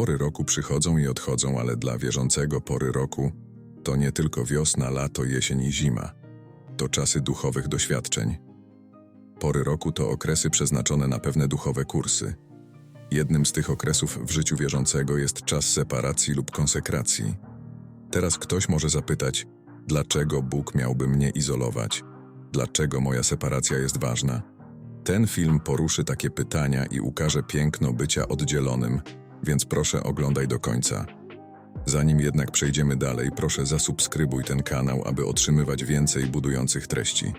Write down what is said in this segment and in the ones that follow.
Pory roku przychodzą i odchodzą, ale dla wierzącego pory roku to nie tylko wiosna, lato, jesień i zima. To czasy duchowych doświadczeń. Pory roku to okresy przeznaczone na pewne duchowe kursy. Jednym z tych okresów w życiu wierzącego jest czas separacji lub konsekracji. Teraz ktoś może zapytać, dlaczego Bóg miałby mnie izolować? Dlaczego moja separacja jest ważna? Ten film poruszy takie pytania i ukaże piękno bycia oddzielonym, więc proszę oglądaj do końca. Zanim jednak przejdziemy dalej, proszę zasubskrybuj ten kanał, aby otrzymywać więcej budujących treści.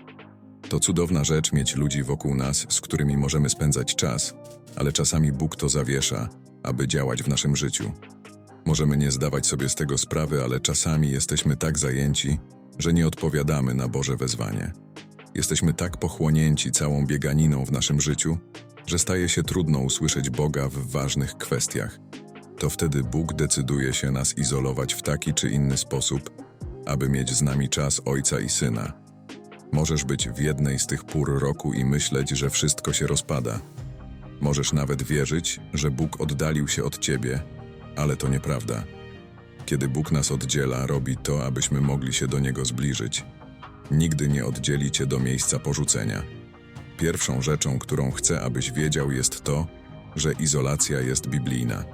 To cudowna rzecz mieć ludzi wokół nas, z którymi możemy spędzać czas, ale czasami Bóg to zawiesza, aby działać w naszym życiu. Możemy nie zdawać sobie z tego sprawy, ale czasami jesteśmy tak zajęci, że nie odpowiadamy na Boże wezwanie. Jesteśmy tak pochłonięci całą bieganiną w naszym życiu, że staje się trudno usłyszeć Boga w ważnych kwestiach. To wtedy Bóg decyduje się nas izolować w taki czy inny sposób, aby mieć z nami czas Ojca i Syna. Możesz być w jednej z tych pór roku i myśleć, że wszystko się rozpada. Możesz nawet wierzyć, że Bóg oddalił się od ciebie, ale to nieprawda. Kiedy Bóg nas oddziela, robi to, abyśmy mogli się do Niego zbliżyć. Nigdy nie oddzieli cię do miejsca porzucenia. Pierwszą rzeczą, którą chcę, abyś wiedział, jest to, że izolacja jest biblijna.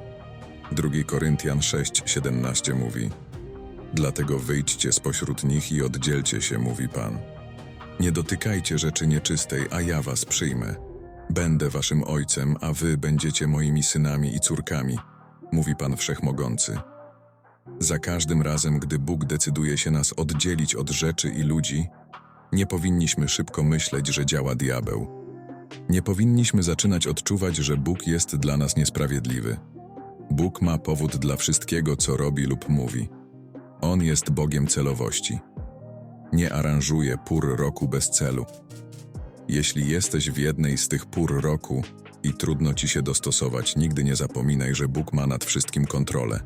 2 Koryntian 6:17 mówi: Dlatego wyjdźcie spośród nich i oddzielcie się, mówi Pan. Nie dotykajcie rzeczy nieczystej, a ja was przyjmę. Będę waszym ojcem, a wy będziecie moimi synami i córkami, mówi Pan Wszechmogący. Za każdym razem, gdy Bóg decyduje się nas oddzielić od rzeczy i ludzi, nie powinniśmy szybko myśleć, że działa diabeł. Nie powinniśmy zaczynać odczuwać, że Bóg jest dla nas niesprawiedliwy. Bóg ma powód dla wszystkiego, co robi lub mówi. On jest Bogiem celowości. Nie aranżuje pór roku bez celu. Jeśli jesteś w jednej z tych pór roku i trudno ci się dostosować, nigdy nie zapominaj, że Bóg ma nad wszystkim kontrolę.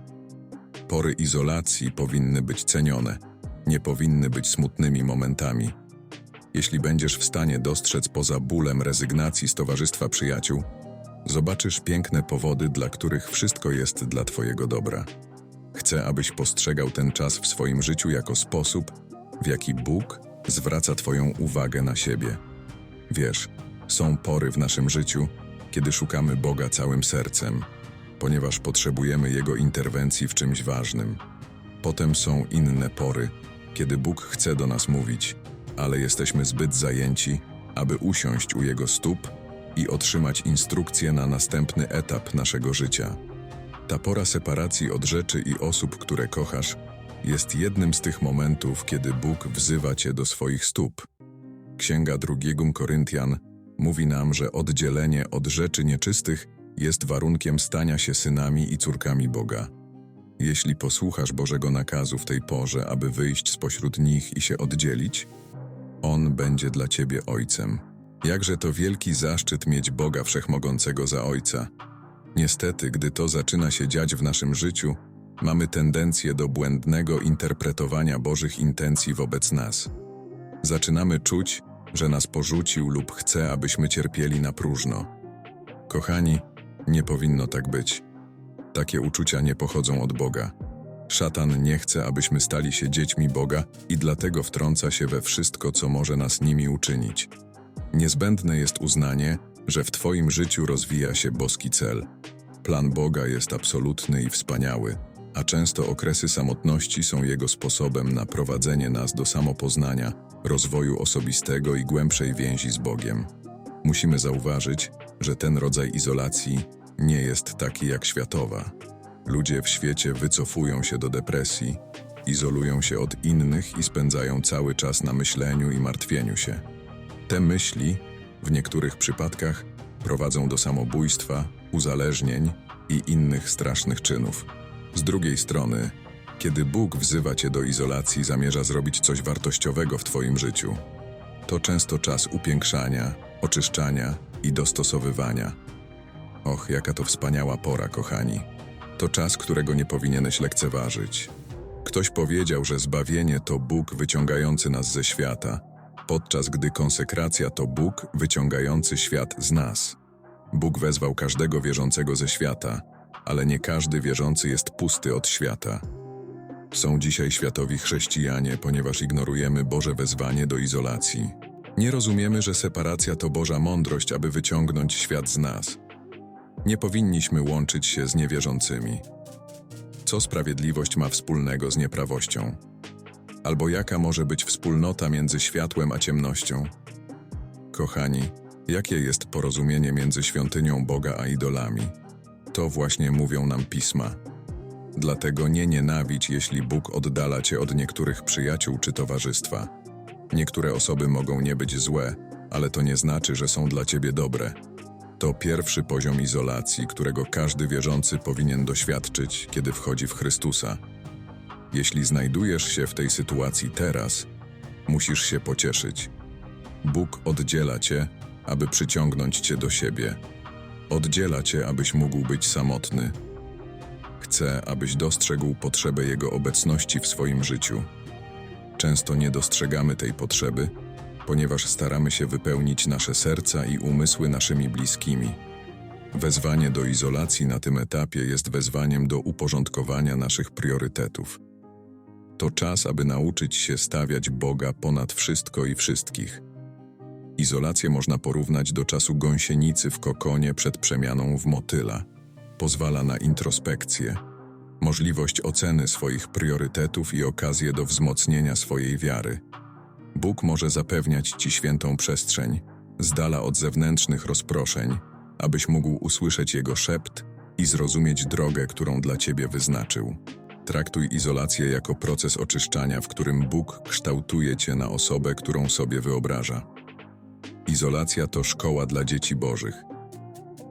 Pory izolacji powinny być cenione, nie powinny być smutnymi momentami. Jeśli będziesz w stanie dostrzec poza bólem rezygnacji z towarzystwa przyjaciół, zobaczysz piękne powody, dla których wszystko jest dla Twojego dobra. Chcę, abyś postrzegał ten czas w swoim życiu jako sposób, w jaki Bóg zwraca Twoją uwagę na siebie. Wiesz, są pory w naszym życiu, kiedy szukamy Boga całym sercem, ponieważ potrzebujemy Jego interwencji w czymś ważnym. Potem są inne pory, kiedy Bóg chce do nas mówić, ale jesteśmy zbyt zajęci, aby usiąść u Jego stóp i otrzymać instrukcję na następny etap naszego życia. Ta pora separacji od rzeczy i osób, które kochasz, jest jednym z tych momentów, kiedy Bóg wzywa Cię do swoich stóp. Księga drugiego Koryntian mówi nam, że oddzielenie od rzeczy nieczystych jest warunkiem stania się synami i córkami Boga. Jeśli posłuchasz Bożego nakazu w tej porze, aby wyjść spośród nich i się oddzielić, On będzie dla Ciebie Ojcem. Jakże to wielki zaszczyt mieć Boga Wszechmogącego za Ojca. Niestety, gdy to zaczyna się dziać w naszym życiu, mamy tendencję do błędnego interpretowania Bożych intencji wobec nas. Zaczynamy czuć, że nas porzucił lub chce, abyśmy cierpieli na próżno. Kochani, nie powinno tak być. Takie uczucia nie pochodzą od Boga. Szatan nie chce, abyśmy stali się dziećmi Boga i dlatego wtrąca się we wszystko, co może nas nimi uczynić. Niezbędne jest uznanie, że w Twoim życiu rozwija się boski cel. Plan Boga jest absolutny i wspaniały, a często okresy samotności są Jego sposobem na prowadzenie nas do samopoznania, rozwoju osobistego i głębszej więzi z Bogiem. Musimy zauważyć, że ten rodzaj izolacji nie jest taki jak światowa. Ludzie w świecie wycofują się do depresji, izolują się od innych i spędzają cały czas na myśleniu i martwieniu się. Te myśli, w niektórych przypadkach, prowadzą do samobójstwa, uzależnień i innych strasznych czynów. Z drugiej strony, kiedy Bóg wzywa cię do izolacji, zamierza zrobić coś wartościowego w twoim życiu. To często czas upiększania, oczyszczania i dostosowywania. Och, jaka to wspaniała pora, kochani. To czas, którego nie powinieneś lekceważyć. Ktoś powiedział, że zbawienie to Bóg wyciągający nas ze świata, podczas gdy konsekracja to Bóg wyciągający świat z nas. Bóg wezwał każdego wierzącego ze świata, ale nie każdy wierzący jest pusty od świata. Są dzisiaj światowi chrześcijanie, ponieważ ignorujemy Boże wezwanie do izolacji. Nie rozumiemy, że separacja to Boża mądrość, aby wyciągnąć świat z nas. Nie powinniśmy łączyć się z niewierzącymi. Co sprawiedliwość ma wspólnego z nieprawością? Albo jaka może być wspólnota między światłem a ciemnością? Kochani, jakie jest porozumienie między świątynią Boga a idolami? To właśnie mówią nam pisma. Dlatego nie nienawidź, jeśli Bóg oddala cię od niektórych przyjaciół czy towarzystwa. Niektóre osoby mogą nie być złe, ale to nie znaczy, że są dla ciebie dobre. To pierwszy poziom izolacji, którego każdy wierzący powinien doświadczyć, kiedy wchodzi w Chrystusa. Jeśli znajdujesz się w tej sytuacji teraz, musisz się pocieszyć. Bóg oddziela cię, aby przyciągnąć cię do siebie. Oddziela cię, abyś mógł być samotny. Chce, abyś dostrzegł potrzebę Jego obecności w swoim życiu. Często nie dostrzegamy tej potrzeby, ponieważ staramy się wypełnić nasze serca i umysły naszymi bliskimi. Wezwanie do izolacji na tym etapie jest wezwaniem do uporządkowania naszych priorytetów. To czas, aby nauczyć się stawiać Boga ponad wszystko i wszystkich. Izolację można porównać do czasu gąsienicy w kokonie przed przemianą w motyla. Pozwala na introspekcję, możliwość oceny swoich priorytetów i okazję do wzmocnienia swojej wiary. Bóg może zapewniać Ci świętą przestrzeń, z dala od zewnętrznych rozproszeń, abyś mógł usłyszeć Jego szept i zrozumieć drogę, którą dla Ciebie wyznaczył. Traktuj izolację jako proces oczyszczania, w którym Bóg kształtuje Cię na osobę, którą sobie wyobraża. Izolacja to szkoła dla dzieci Bożych.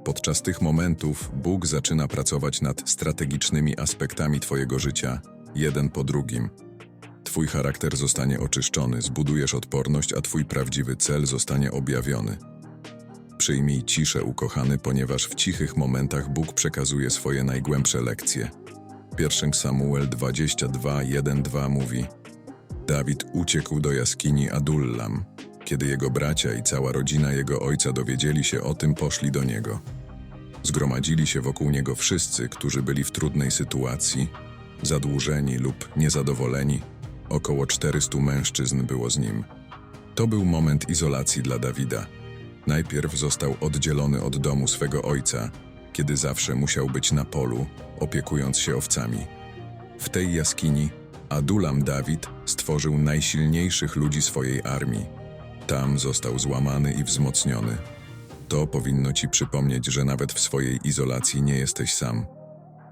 Podczas tych momentów Bóg zaczyna pracować nad strategicznymi aspektami Twojego życia, jeden po drugim. Twój charakter zostanie oczyszczony, zbudujesz odporność, a Twój prawdziwy cel zostanie objawiony. Przyjmij ciszę, ukochany, ponieważ w cichych momentach Bóg przekazuje swoje najgłębsze lekcje. 1 Samuel 22, 1-2 mówi Dawid uciekł do jaskini Adullam. Kiedy jego bracia i cała rodzina jego ojca dowiedzieli się o tym, poszli do niego. Zgromadzili się wokół niego wszyscy, którzy byli w trudnej sytuacji, zadłużeni lub niezadowoleni. Około 400 mężczyzn było z nim. To był moment izolacji dla Dawida. Najpierw został oddzielony od domu swego ojca, kiedy zawsze musiał być na polu, opiekując się owcami. W tej jaskini Adulam Dawid stworzył najsilniejszych ludzi swojej armii. Tam został złamany i wzmocniony. To powinno ci przypomnieć, że nawet w swojej izolacji nie jesteś sam.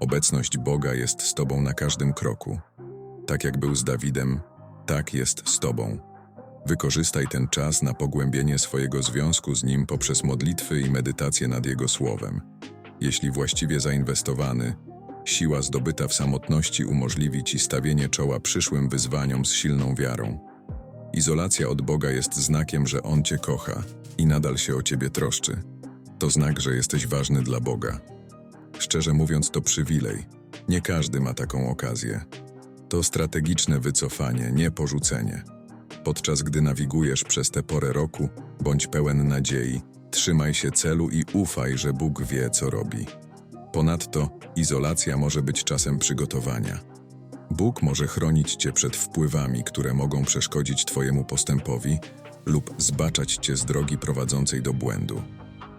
Obecność Boga jest z tobą na każdym kroku. Tak jak był z Dawidem, tak jest z tobą. Wykorzystaj ten czas na pogłębienie swojego związku z Nim poprzez modlitwy i medytację nad Jego Słowem. Jeśli właściwie zainwestowany, siła zdobyta w samotności umożliwi Ci stawienie czoła przyszłym wyzwaniom z silną wiarą. Izolacja od Boga jest znakiem, że On Cię kocha i nadal się o Ciebie troszczy. To znak, że jesteś ważny dla Boga. Szczerze mówiąc, to przywilej. Nie każdy ma taką okazję. To strategiczne wycofanie, nie porzucenie. Podczas gdy nawigujesz przez tę porę roku, bądź pełen nadziei, trzymaj się celu i ufaj, że Bóg wie, co robi. Ponadto izolacja może być czasem przygotowania. Bóg może chronić cię przed wpływami, które mogą przeszkodzić Twojemu postępowi lub zbaczać cię z drogi prowadzącej do błędu.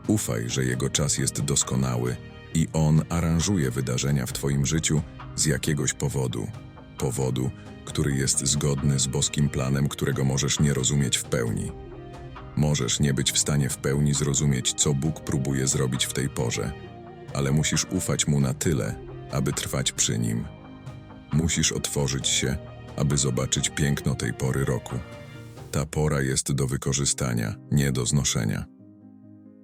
Ufaj, że Jego czas jest doskonały i On aranżuje wydarzenia w Twoim życiu z jakiegoś powodu. Powodu, który jest zgodny z boskim planem, którego możesz nie rozumieć w pełni. Możesz nie być w stanie w pełni zrozumieć, co Bóg próbuje zrobić w tej porze, ale musisz ufać Mu na tyle, aby trwać przy Nim. Musisz otworzyć się, aby zobaczyć piękno tej pory roku. Ta pora jest do wykorzystania, nie do znoszenia.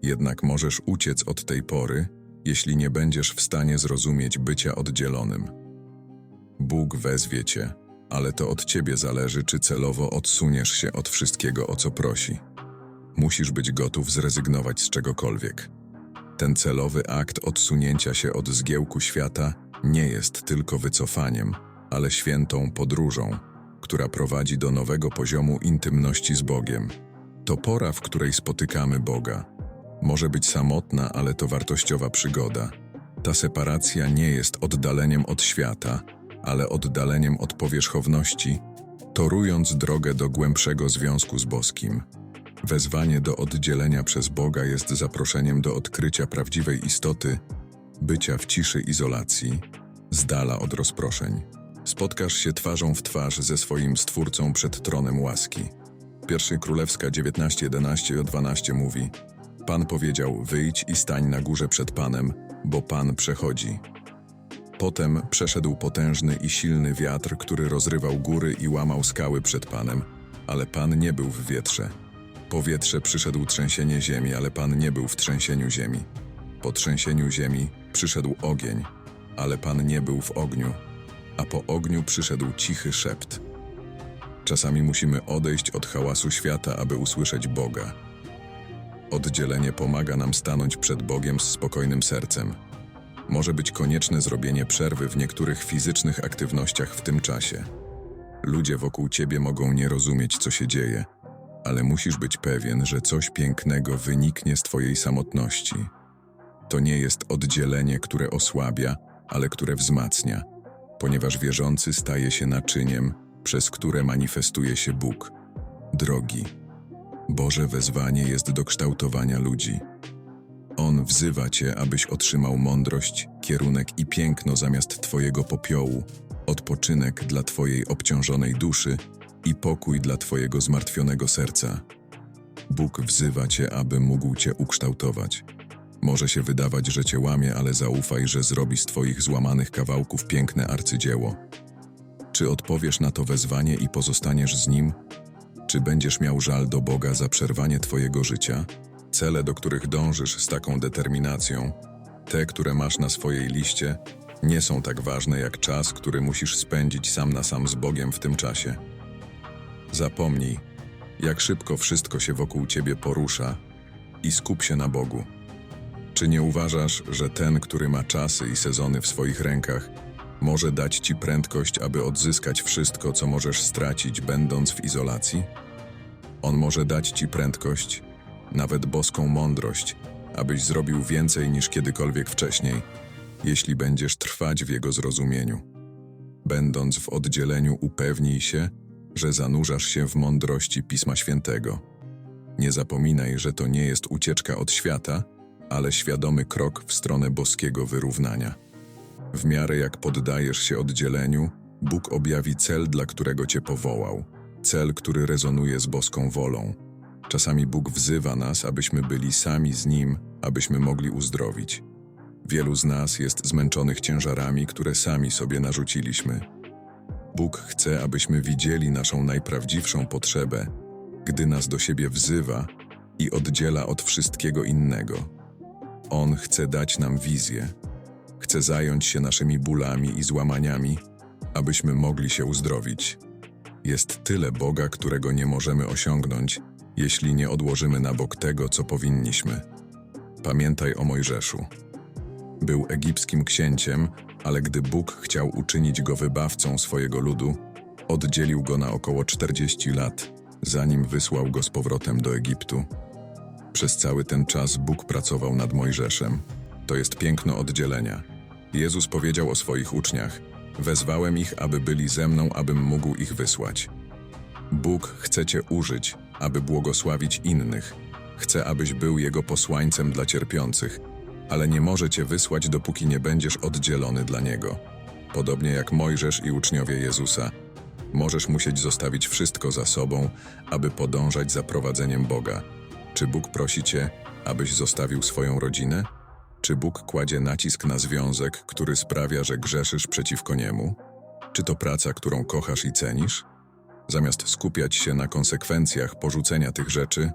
Jednak możesz uciec od tej pory, jeśli nie będziesz w stanie zrozumieć bycia oddzielonym. Bóg wezwie cię, ale to od ciebie zależy, czy celowo odsuniesz się od wszystkiego, o co prosi. Musisz być gotów zrezygnować z czegokolwiek. Ten celowy akt odsunięcia się od zgiełku świata nie jest tylko wycofaniem, ale świętą podróżą, która prowadzi do nowego poziomu intymności z Bogiem. To pora, w której spotykamy Boga. Może być samotna, ale to wartościowa przygoda. Ta separacja nie jest oddaleniem od świata, ale oddaleniem od powierzchowności, torując drogę do głębszego związku z boskim. Wezwanie do oddzielenia przez Boga jest zaproszeniem do odkrycia prawdziwej istoty, bycia w ciszy izolacji, z dala od rozproszeń. Spotkasz się twarzą w twarz ze swoim Stwórcą przed tronem łaski. Pierwszy Królewska 19:11 o 12 mówi: Pan powiedział: Wyjdź i stań na górze przed Panem, bo Pan przechodzi. Potem przeszedł potężny i silny wiatr, który rozrywał góry i łamał skały przed Panem, ale Pan nie był w wietrze. Po wietrze przyszedł trzęsienie ziemi, ale Pan nie był w trzęsieniu ziemi. Po trzęsieniu ziemi przyszedł ogień, ale Pan nie był w ogniu, a po ogniu przyszedł cichy szept. Czasami musimy odejść od hałasu świata, aby usłyszeć Boga. Oddzielenie pomaga nam stanąć przed Bogiem z spokojnym sercem. Może być konieczne zrobienie przerwy w niektórych fizycznych aktywnościach w tym czasie. Ludzie wokół ciebie mogą nie rozumieć, co się dzieje, ale musisz być pewien, że coś pięknego wyniknie z twojej samotności. To nie jest oddzielenie, które osłabia, ale które wzmacnia, ponieważ wierzący staje się naczyniem, przez które manifestuje się Bóg. Drogi. Boże wezwanie jest do kształtowania ludzi. On wzywa Cię, abyś otrzymał mądrość, kierunek i piękno zamiast Twojego popiołu, odpoczynek dla Twojej obciążonej duszy i pokój dla Twojego zmartwionego serca. Bóg wzywa Cię, aby mógł Cię ukształtować. Może się wydawać, że Cię łamie, ale zaufaj, że zrobi z Twoich złamanych kawałków piękne arcydzieło. Czy odpowiesz na to wezwanie i pozostaniesz z Nim? Czy będziesz miał żal do Boga za przerwanie Twojego życia? Cele, do których dążysz z taką determinacją, te, które masz na swojej liście, nie są tak ważne jak czas, który musisz spędzić sam na sam z Bogiem w tym czasie. Zapomnij, jak szybko wszystko się wokół ciebie porusza i skup się na Bogu. Czy nie uważasz, że ten, który ma czasy i sezony w swoich rękach, może dać ci prędkość, aby odzyskać wszystko, co możesz stracić, będąc w izolacji? On może dać ci prędkość, nawet boską mądrość, abyś zrobił więcej niż kiedykolwiek wcześniej, jeśli będziesz trwać w jego zrozumieniu. Będąc w oddzieleniu, upewnij się, że zanurzasz się w mądrości Pisma Świętego. Nie zapominaj, że to nie jest ucieczka od świata, ale świadomy krok w stronę boskiego wyrównania. W miarę jak poddajesz się oddzieleniu, Bóg objawi cel, dla którego cię powołał, cel, który rezonuje z boską wolą. Czasami Bóg wzywa nas, abyśmy byli sami z Nim, abyśmy mogli uzdrowić. Wielu z nas jest zmęczonych ciężarami, które sami sobie narzuciliśmy. Bóg chce, abyśmy widzieli naszą najprawdziwszą potrzebę, gdy nas do siebie wzywa i oddziela od wszystkiego innego. On chce dać nam wizję, chce zająć się naszymi bólami i złamaniami, abyśmy mogli się uzdrowić. Jest tyle Boga, którego nie możemy osiągnąć, jeśli nie odłożymy na bok tego, co powinniśmy. Pamiętaj o Mojżeszu. Był egipskim księciem, ale gdy Bóg chciał uczynić go wybawcą swojego ludu, oddzielił go na około 40 lat, zanim wysłał go z powrotem do Egiptu. Przez cały ten czas Bóg pracował nad Mojżeszem. To jest piękno oddzielenia. Jezus powiedział o swoich uczniach: Wezwałem ich, aby byli ze mną, abym mógł ich wysłać. Bóg chce Cię użyć, aby błogosławić innych. Chce, abyś był Jego posłańcem dla cierpiących, ale nie może Cię wysłać, dopóki nie będziesz oddzielony dla Niego. Podobnie jak Mojżesz i uczniowie Jezusa, możesz musieć zostawić wszystko za sobą, aby podążać za prowadzeniem Boga. Czy Bóg prosi Cię, abyś zostawił swoją rodzinę? Czy Bóg kładzie nacisk na związek, który sprawia, że grzeszysz przeciwko Niemu? Czy to praca, którą kochasz i cenisz? Zamiast skupiać się na konsekwencjach porzucenia tych rzeczy,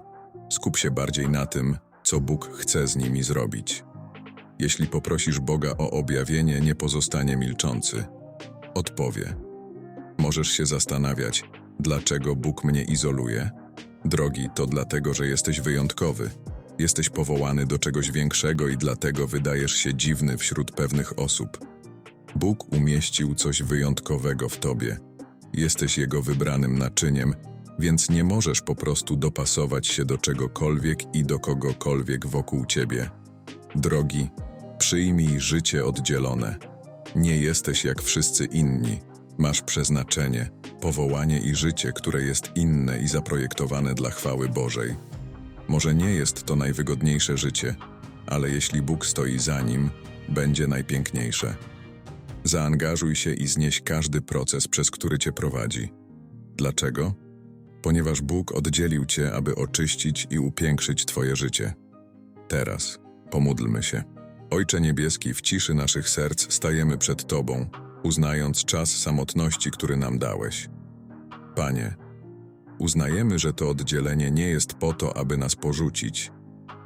skup się bardziej na tym, co Bóg chce z nimi zrobić. Jeśli poprosisz Boga o objawienie, nie pozostanie milczący. Odpowie. Możesz się zastanawiać, dlaczego Bóg mnie izoluje? Drogi, to dlatego, że jesteś wyjątkowy. Jesteś powołany do czegoś większego i dlatego wydajesz się dziwny wśród pewnych osób. Bóg umieścił coś wyjątkowego w tobie. Jesteś Jego wybranym naczyniem, więc nie możesz po prostu dopasować się do czegokolwiek i do kogokolwiek wokół ciebie. Drogi, Przyjmij życie oddzielone. Nie jesteś jak wszyscy inni. Masz przeznaczenie, powołanie i życie, które jest inne i zaprojektowane dla chwały Bożej. Może nie jest to najwygodniejsze życie, ale jeśli Bóg stoi za nim, będzie najpiękniejsze. Zaangażuj się i znieś każdy proces, przez który cię prowadzi. Dlaczego? Ponieważ Bóg oddzielił cię, aby oczyścić i upiększyć twoje życie. Teraz pomódlmy się. Ojcze Niebieski, w ciszy naszych serc stajemy przed Tobą, uznając czas samotności, który nam dałeś. Panie, uznajemy, że to oddzielenie nie jest po to, aby nas porzucić,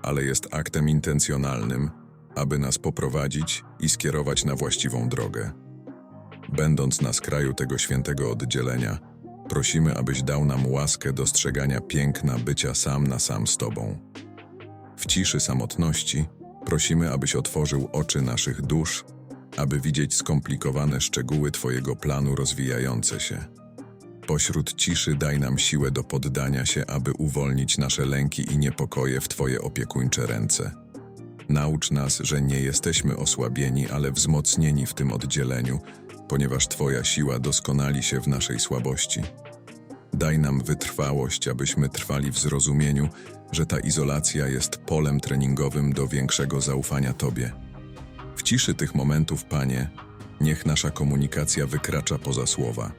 ale jest aktem intencjonalnym, aby nas poprowadzić i skierować na właściwą drogę. Będąc na skraju tego świętego oddzielenia, prosimy, abyś dał nam łaskę dostrzegania piękna bycia sam na sam z Tobą. W ciszy samotności prosimy, abyś otworzył oczy naszych dusz, aby widzieć skomplikowane szczegóły Twojego planu rozwijające się. Pośród ciszy daj nam siłę do poddania się, aby uwolnić nasze lęki i niepokoje w Twoje opiekuńcze ręce. Naucz nas, że nie jesteśmy osłabieni, ale wzmocnieni w tym oddzieleniu, ponieważ Twoja siła doskonali się w naszej słabości. Daj nam wytrwałość, abyśmy trwali w zrozumieniu, że ta izolacja jest polem treningowym do większego zaufania Tobie. W ciszy tych momentów, Panie, niech nasza komunikacja wykracza poza słowa.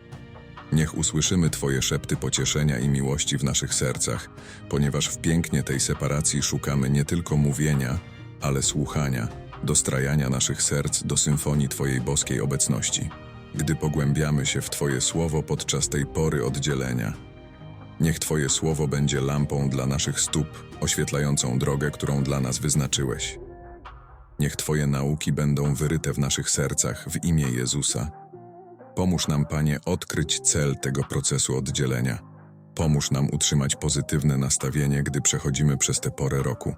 Niech usłyszymy Twoje szepty pocieszenia i miłości w naszych sercach, ponieważ w pięknie tej separacji szukamy nie tylko mówienia, ale słuchania, dostrajania naszych serc do symfonii Twojej boskiej obecności. Gdy pogłębiamy się w Twoje słowo podczas tej pory oddzielenia, niech Twoje słowo będzie lampą dla naszych stóp, oświetlającą drogę, którą dla nas wyznaczyłeś. Niech Twoje nauki będą wyryte w naszych sercach w imię Jezusa. Pomóż nam, Panie, odkryć cel tego procesu oddzielenia. Pomóż nam utrzymać pozytywne nastawienie, gdy przechodzimy przez tę porę roku.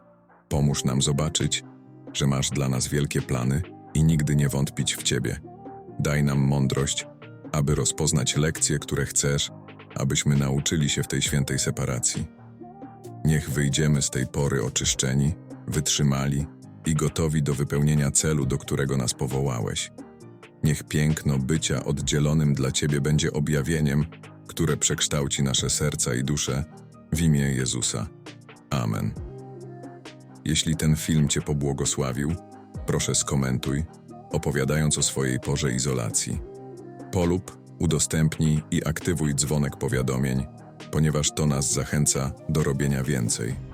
Pomóż nam zobaczyć, że masz dla nas wielkie plany i nigdy nie wątpić w Ciebie. Daj nam mądrość, aby rozpoznać lekcje, które chcesz, abyśmy nauczyli się w tej świętej separacji. Niech wyjdziemy z tej pory oczyszczeni, wytrzymali i gotowi do wypełnienia celu, do którego nas powołałeś. Niech piękno bycia oddzielonym dla Ciebie będzie objawieniem, które przekształci nasze serca i dusze w imię Jezusa. Amen. Jeśli ten film Cię pobłogosławił, proszę skomentuj, opowiadając o swojej porze izolacji. Polub, udostępnij i aktywuj dzwonek powiadomień, ponieważ to nas zachęca do robienia więcej.